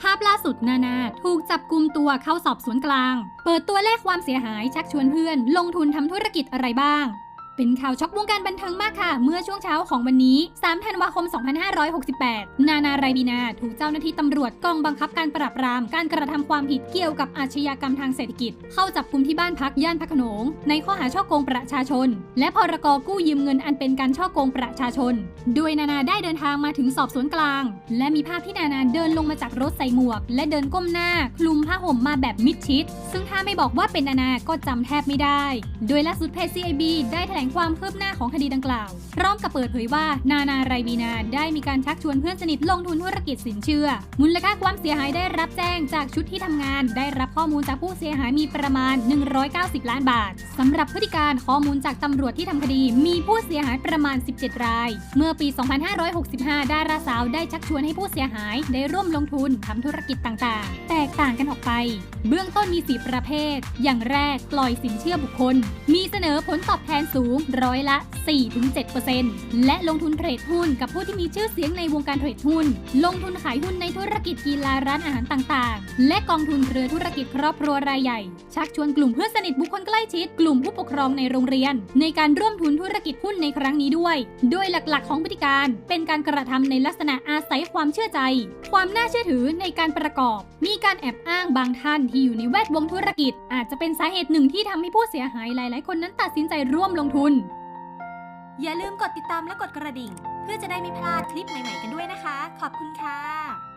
ภาพล่าสุดนานาถูกจับกลุ่มตัวเข้าสอบสวนกลาง เปิดตัวเลขความเสียหายชักชวนเพื่อน ลงทุนทำธุรกิจอะไรบ้าง เป็นข่าวช็อกวงการบันเทิงมากค่ะ เมื่อช่วงเช้าของวันนี้ 3 ธันวาคม 2568 นานาไรบีนาถูกเจ้าหน้าที่ตำรวจกองบังคับการปราบปรามการกระทำความผิดเกี่ยวกับอาชญากรรมทางเศรษฐกิจ เข้าจับกุมที่บ้านพักย่านพระโขนง ในข้อหาช่อโกงประชาชน และพรกกู้ยืมเงินอันเป็นการช่อโกงประชาชน โดยนานาได้เดินทางมาถึงสอบสวนกลาง และมีภาพที่นานาเดินลงมาจากรถใส่หมวก และเดินก้มหน้า คลุมผ้าห่มมาแบบมิดชิด ซึ่งถ้าไม่บอกว่าเป็นนานาก็จำแทบไม่ได้ โดยล่าสุดเพจ CIB ได้แถลงความคืบหน้าของคดีดังกล่าวพร้อมกับเปิดเผยว่านานาไรบีนาได้มีการชักชวนเพื่อนสนิทลงทุนธุรกิจสินเชื่อ มูลค่าความเสียหายได้รับแจ้งจากชุดที่ทำงาน ได้รับข้อมูลจากผู้เสียหายมีประมาณ 190 ล้านบาทสำหรับพฤติการข้อมูลจากตำรวจที่ทำคดี มีผู้เสียหายประมาณ 17 ราย เมื่อปี 2565 ดาราสาวได้ชักชวนให้ผู้เสียหายได้ร่วมลงทุนทำธุรกิจต่างๆ แตกต่างกันออกไป เบื้องต้นมี 4ประเภท อย่างแรกปล่อยสินเชื่อบุคคล มีเสนอผลตอบแทนสูงร้อยละ 4-7%และลงทุนเทรดหุ้นกับผู้ที่มีชื่อเสียงในวงการเทรดหุ้น ลงทุนขายหุ้นในธุรกิจกีฬาร้านอาหารต่างๆ และกองทุนเรือธุรกิจครอบครัวรายใหญ่ ชักชวนกลุ่มเพื่อนสนิทบุคคลใกล้ชิด กลุ่มผู้ปกครองในโรงเรียน ในการร่วมทุนธุรกิจหุ้นในครั้งนี้ด้วย โดยหลักๆ ของพฤติการ เป็นการกระทำในลักษณะอาศัยความเชื่อใจ ความน่าเชื่อถือในการประกอบ มีการแอบอ้างบางท่านที่อยู่ในแวดวงธุรกิจ อาจจะเป็นสาเหตุหนึ่งที่ทำให้ผู้เสียหายหลาย ๆ คนนั้นตัดสินใจร่วมลงทุน อย่าลืมกดติดตามและกดกระดิ่ง เพื่อจะได้ไม่พลาดคลิปใหม่ ๆ กันด้วยนะคะ ขอบคุณค่ะ